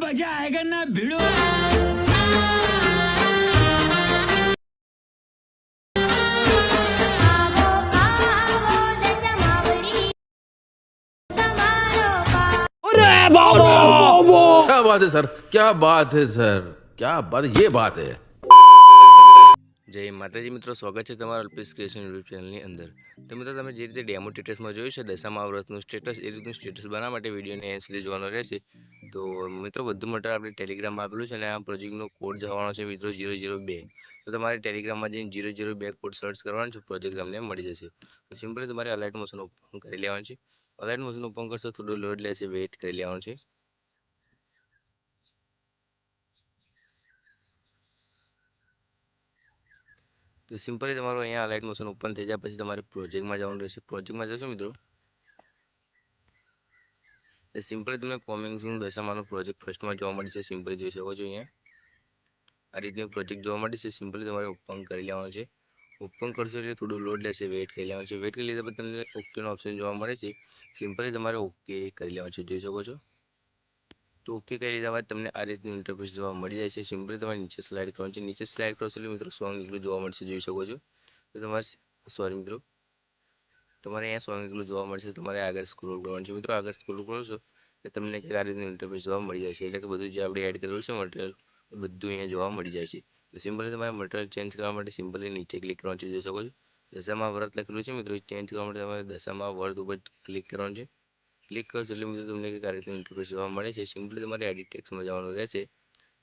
मजा आएगा ना भिड़ो આવો આવો દશમાવડી તમારો પા क्या बात है सर क्या बात है सर क्या बात ये बात है જય માતાજી મિત્રો સ્વાગત છે તમારા અલ્પેશ ક્રિએશન યુટ્યુબ ચેનલની અંદર તો મિત્રો તમે જે રીતે ડેમો સ્ટેટસમાં જોયું છે દશામા વ્રતનું સ્ટેટસ એ રીતનું સ્ટેટસ બનાવવા માટે વિડીયોને એન્ડ સુધી જોવાનો રહેશે તો મિત્રો બધું મટીરિયલ આપણે ટેલિગ્રામમાં આપેલું છે અને આ પ્રોજેક્ટનો કોડ જવાનો છે મિત્રો ઝીરો ઝીરો બે. તો તમારે ટેલિગ્રામમાં જઈને ઝીરો ઝીરો બે કોડ સર્ચ કરવાનો છે પ્રોજેક્ટ તમને મળી જશે. તો સિમ્પલી તમારે અલાઇટ મોશન ઓપન કરી લેવાનું છે. અલાઇટ મોશન ઓપન કરશો થોડું લોડ લેશે વેઇટ કરી લેવાનું છે. તો સિમ્પલી તમારું અહીંયા અલાઇટ મોશન ઓપન થઈ જાય, પછી તમારે પ્રોજેક્ટમાં જવાનું રહેશે. પ્રોજેક્ટમાં જશો મિત્રો તો સિમ્પલી તમને કોમિંગ સૂન દશામાનો પ્રોજેક્ટ ફર્સ્ટમાં જોવા મળી છે સિમ્પલી જોઈ શકો છો અહીંયા. આ રીતનો પ્રોજેક્ટ જોવા મળી છે સિમ્પલી તમારે ઓપન કરી લેવાનો છે. ઓપન કરશો એટલે થોડું લોડ લેશે. વેઇટ કરી લેવાનું છે. વેઇટ કરી લીધા પછી તમને ઓકેનો ઓપ્શન જોવા મળે છે. સિમ્પલી તમારે ઓકે કરી લેવાનું છે. જોઈ શકો છો? તો ઓકે કરી લીધા બાદ તમને આ રીતનું ઇન્ટરફેસ જોવા મળી જાય છે. સિમ્પલી તમારે નીચે સ્લાઇડ કરવાનું છે. નીચે સ્લાઇડ કરશો એટલે મિત્રો સોંગ નીકળું જોવા મળશે. જોઈ શકો છો? તો તમારે સોરી મિત્રો તમારે અહીંયા સોંગ એકલું જોવા મળશે તમારે આગળ સ્ક્રોલ કરવાનું છે. મિત્રો, આગળ સ્ક્રોલ કરો છો એટલે તમને કંઈક આ રીતનું ઇન્ટરફેસ જોવા મળી છે. એટલે કે બધું જે આપણે એડ કરેલું છે મટીરિયલ બધું અહીંયા જોવા મળી જાય છે. તો સિમ્પલી તમારે મટીરિયલ ચેન્જ કરવા માટે સિમ્પલી નીચે ક્લિક કરવાનું છે, જોઈ શકો છો. દશામાં વ્રત લખેલું છે મિત્રો ચેન્જ કરવા માટે તમારે દશામાં વર્ત ઉપર ક્લિક કરવાનું છે. ક્લિક કરશો એટલે મિત્રો તમને કંઈક આ રીતનું ઇન્ટરફેસ જોવા મળે છે. સિમ્પલી તમારે એડિટ ટેક્સમાં જવાનું રહેશે.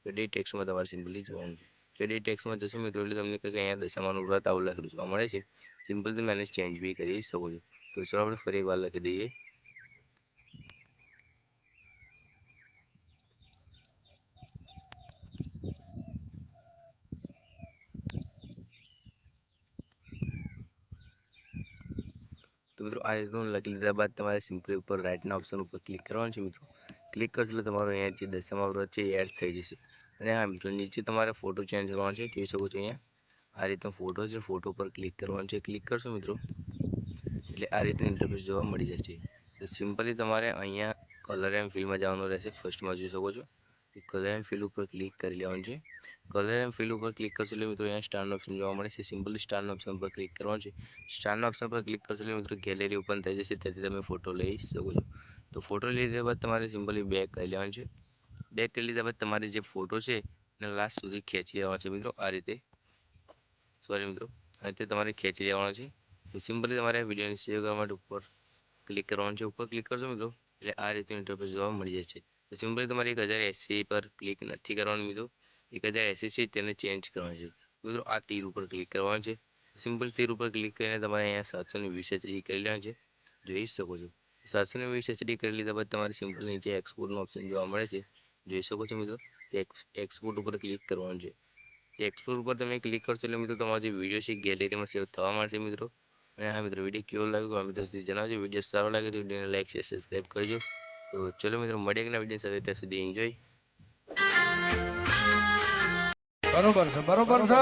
એડિટ ટેક્સમાં તમારે સિમ્પલી જવાનું છે. એડિટ ટેક્સમાં જશે મિત્રો એટલે તમને કંઈક અહીંયા દશામાનું વ્રત આવું લખેલું જોવા મળે છે. સિમ્પલ તમે એને ચેન્જ બી કરી શકો છો તો ચાલો આપણે ફરી એકવાર લખી દઈએ તો મિત્રો આ રીતનું લખી લીધા બાદ તમારે સિમ્પલી ઉપર રાઇટના ઓપ્શન ઉપર ક્લિક કરવાનું છે મિત્રો ક્લિક કરશો એટલે તમારો અહીંયા જે દશામાં વ્રત છે એ એડ થઈ જશે અને હા મિત્રો નીચે તમારે ફોટો ચેન્જ કરવાનો છે જોઈ શકો છો અહીંયા આ રીતનો ફોટો છે ફોટો પર ક્લિક કરવાનો છે. ક્લિક કરશો મિત્રો, એટલે આ રીતનું ઇન્ટરફેસ જોવા મળી જશે. તો સિમ્પલી તમારે અહીંયા કલર એન્ડ ફિલ્ડમાં જવાનું રહેશે. ફર્સ્ટમાં જોઈ શકો છો કલર એન્ડ ફિલ્ડ ઉપર ક્લિક કરી લેવાનું છે. કલર એન્ડ ફિલ્ડ ઉપર ક્લિક કરશો એટલે મિત્રો અહીંયા સ્ટારનો ઓપ્શન જોવા મળે છે. સિમ્પલી સ્ટારનો ઓપ્શન પર ક્લિક કરવાનું છે. સ્ટારના ઓપ્શન પર ક્લિક કરશો એટલે મિત્રો ગેલેરી ઓપન થઈ જશે. ત્યાંથી તમે ફોટો લઈ શકો છો. તો ફોટો લીધા બાદ તમારે સિમ્પલી બેક કરી લેવાનું છે. બેક કરી લીધા બાદ તમારે જે ફોટો છે એને લાસ્ટ સુધી ખેંચી લેવાનો છે મિત્રો. આ રીતે સોરી મિત્રો. રીતે તમારે ખેંચી લેવાનો છે. તો સિમ્પલી તમારે વિડીયોને સેવ કરવા માટે ઉપર ક્લિક કરવાનું છે. ઉપર ક્લિક કરશો મિત્રો, એટલે આ રીતનું ઇન્ટરફેસ જોવા મળી જાય છે. તો સિમ્પલી તમારે એક હજાર એસી પર ક્લિક નથી કરવાનું મિત્રો. એક હજાર એસી છે તેને ચેન્જ કરવાનું છે. મિત્રો, આ તીર ઉપર ક્લિક કરવાનું છે. સિમ્પલ તીર ઉપર ક્લિક કરીને તમારે અહીંયા સાતસો ને વીસ એચડી કરી લેવાનું છે. જોઈ શકો છો. સાતસો ને વીસ એચડી કરી લીધા બાદ તમારે સિમ્પલ નીચે એક્સપોર્ટનો ઓપ્શન જોવા મળે છે. જોઈ શકો છો મિત્રો એક્સપોર્ટ ઉપર ક્લિક કરવાનું છે. એક્સપોર્ટ ઉપર તમે ક્લિક કરશો એટલે મિત્રો તમારો જે વીડિયો છે ગેલેરીમાં સેવ થવા મળશે મિત્રો. અને હા મિત્રો વીડિયો કેવો લાગ્યો મિત્રો જણાવજો. વીડિયો સારો લાગે તો વિડીયોને લાઈક શેર સબસ્ક્રાઈબ કરજો. તો ચલો મિત્રો, મળીએ એકના વીડિયો સાથે. ત્યાં સુધી એન્જોય બરોબર છે બરોબર છે.